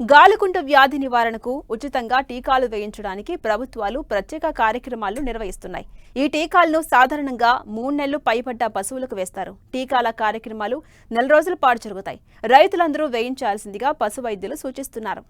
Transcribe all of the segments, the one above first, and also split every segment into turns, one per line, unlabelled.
గాలికుంట వ్యాధి నివారణకు ఉచితంగా టీకాలు వేయించడానికి ప్రభుత్వాలు ప్రత్యేక కార్యక్రమాలు నిర్వహిస్తున్నాయి. ఈ టీకాలను సాధారణంగా మూడు నెలలు పైపడ్డ పశువులకు వేస్తారు. టీకాల కార్యక్రమాలు నెల రోజుల పాటు జరుగుతాయి. రైతులందరూ వేయించాల్సిందిగా పశు వైద్యులు సూచిస్తున్నారు.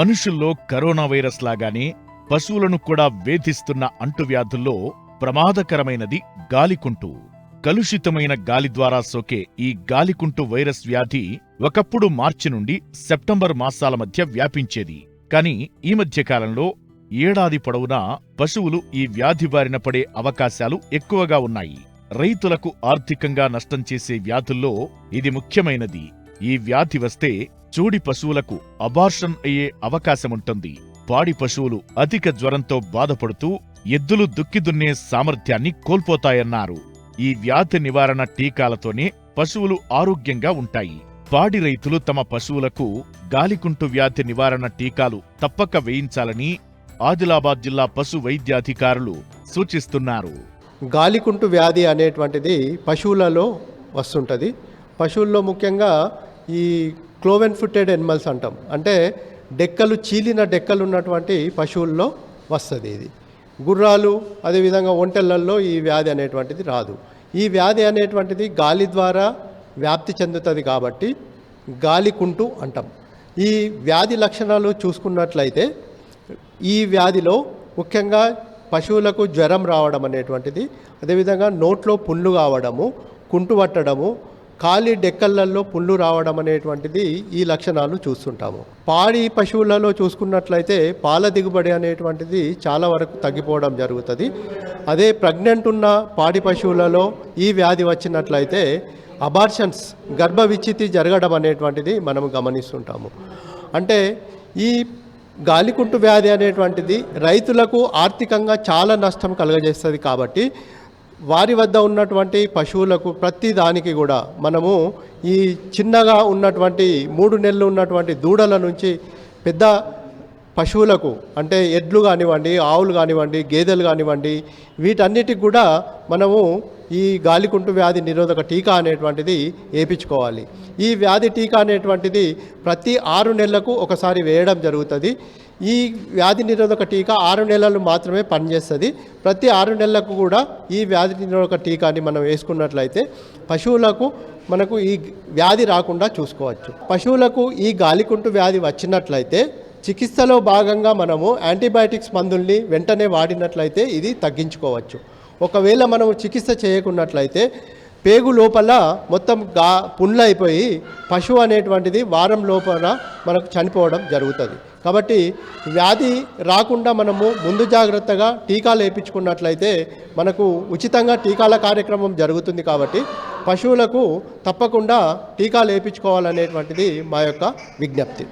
మనుషుల్లో కరోనా వైరస్ లాగానే పశువులను కూడా వేధిస్తున్న అంటువ్యాధుల్లో ప్రమాదకరమైనది గాలికుంటు. కలుషితమైన గాలి ద్వారా సోకే ఈ గాలికుంటు వైరస్ వ్యాధి ఒకప్పుడు మార్చి నుండి సెప్టెంబర్ మాసాల మధ్య వ్యాపించేది. కాని ఈ మధ్యకాలంలో ఏడాది పొడవునా పశువులు ఈ వ్యాధి బారిన పడే అవకాశాలు ఎక్కువగా ఉన్నాయి. రైతులకు ఆర్థికంగా నష్టం చేసే వ్యాధుల్లో ఇది ముఖ్యమైనది. ఈ వ్యాధి వస్తే చూడి పశువులకు అబార్షన్ అయ్యే అవకాశముంటుంది. పాడి పశువులు అధిక జ్వరంతో బాధపడుతూ ఎద్దులు దుక్కి దున్నే సామర్థ్యాన్ని కోల్పోతాయన్నారు. ఈ వ్యాధి నివారణ టీకాలతోనే పశువులు ఆరోగ్యంగా ఉంటాయి. పాడి రైతులు తమ పశువులకు గాలికుంటు వ్యాధి నివారణ టీకాలు తప్పక వేయించాలని ఆదిలాబాద్ జిల్లా పశు వైద్యాధికారులు సూచిస్తున్నారు.
గాలికుంటు వ్యాధి అనేటువంటిది పశువులలో వస్తుంటుంది. పశువుల్లో ముఖ్యంగా ఈ క్లోవెన్ ఫుటెడ్ ఎనిమల్స్ అంటాం. అంటే డెక్కలు చీలిన డెక్కలు ఉన్నటువంటి పశువుల్లో వస్తుంది ఇది. గుర్రాలు అదేవిధంగా ఒంటెళ్ళల్లో ఈ వ్యాధి అనేటువంటిది రాదు. ఈ వ్యాధి అనేటువంటిది గాలి ద్వారా వ్యాప్తి చెందుతుంది కాబట్టి గాలికుంటు అంటాం. ఈ వ్యాధి లక్షణాలు చూసుకున్నట్లయితే ఈ వ్యాధిలో ముఖ్యంగా పశువులకు జ్వరం రావడం అనేటువంటిది అదేవిధంగా నోట్లో పుండ్లు కావడము కుంటు పట్టడము ఖాళీ డెక్కలలో పుండ్లు రావడం అనేటువంటిది ఈ లక్షణాలు చూస్తుంటాము. పాడి పశువులలో చూసుకున్నట్లయితే పాల దిగుబడి అనేటువంటిది చాలా వరకు తగ్గిపోవడం జరుగుతుంది. అదే ప్రెగ్నెంట్ ఉన్న పాడి పశువులలో ఈ వ్యాధి వచ్చినట్లయితే అబార్షన్స్ గర్భ విచ్ఛితి జరగడం అనేటువంటిది మనం గమనిస్తుంటాము. అంటే ఈ గాలికుంటు వ్యాధి అనేటువంటిది రైతులకు ఆర్థికంగా చాలా నష్టం కలుగజేస్తుంది కాబట్టి వారి వద్ద ఉన్నటువంటి పశువులకు ప్రతి దానికి కూడా మనము ఈ చిన్నగా ఉన్నటువంటి మూడు నెలలు ఉన్నటువంటి దూడల నుంచి పెద్ద పశువులకు అంటే ఎడ్లు కానివ్వండి ఆవులు కానివ్వండి గేదెలు కానివ్వండి వీటన్నిటికి కూడా మనము ఈ గాలికుంటు వ్యాధి నిరోధక టీకా అనేటువంటిది వేయించుకోవాలి. ఈ వ్యాధి టీకా అనేటువంటిది ప్రతి ఆరు నెలలకు ఒకసారి వేయడం జరుగుతుంది. ఈ వ్యాధి నిరోధక టీకా ఆరు నెలలు మాత్రమే పనిచేస్తుంది. ప్రతి ఆరు నెలలకు కూడా ఈ వ్యాధి నిరోధక టీకాని మనం వేసుకున్నట్లయితే పశువులకు మనకు ఈ వ్యాధి రాకుండా చూసుకోవచ్చు. పశువులకు ఈ గాలికుంటు వ్యాధి వచ్చినట్లయితే చికిత్సలో భాగంగా మనము యాంటీబయాటిక్స్ మందుల్ని వెంటనే వాడినట్లయితే ఇది తగ్గించుకోవచ్చు. ఒకవేళ మనము చికిత్స చేయకున్నట్లయితే పేగు లోపల మొత్తం గా పుండ్లు అయిపోయి పశువు అనేటువంటిది వారం లోపల మనకు చనిపోవడం జరుగుతుంది. కాబట్టి వ్యాధి రాకుండా మనము ముందు జాగ్రత్తగా టీకాలు వేయించుకున్నట్లయితే మనకు ఉచితంగా టీకాల కార్యక్రమం జరుగుతుంది కాబట్టి పశువులకు తప్పకుండా టీకాలు వేయించుకోవాలనేటువంటిది మా యొక్క విజ్ఞప్తి.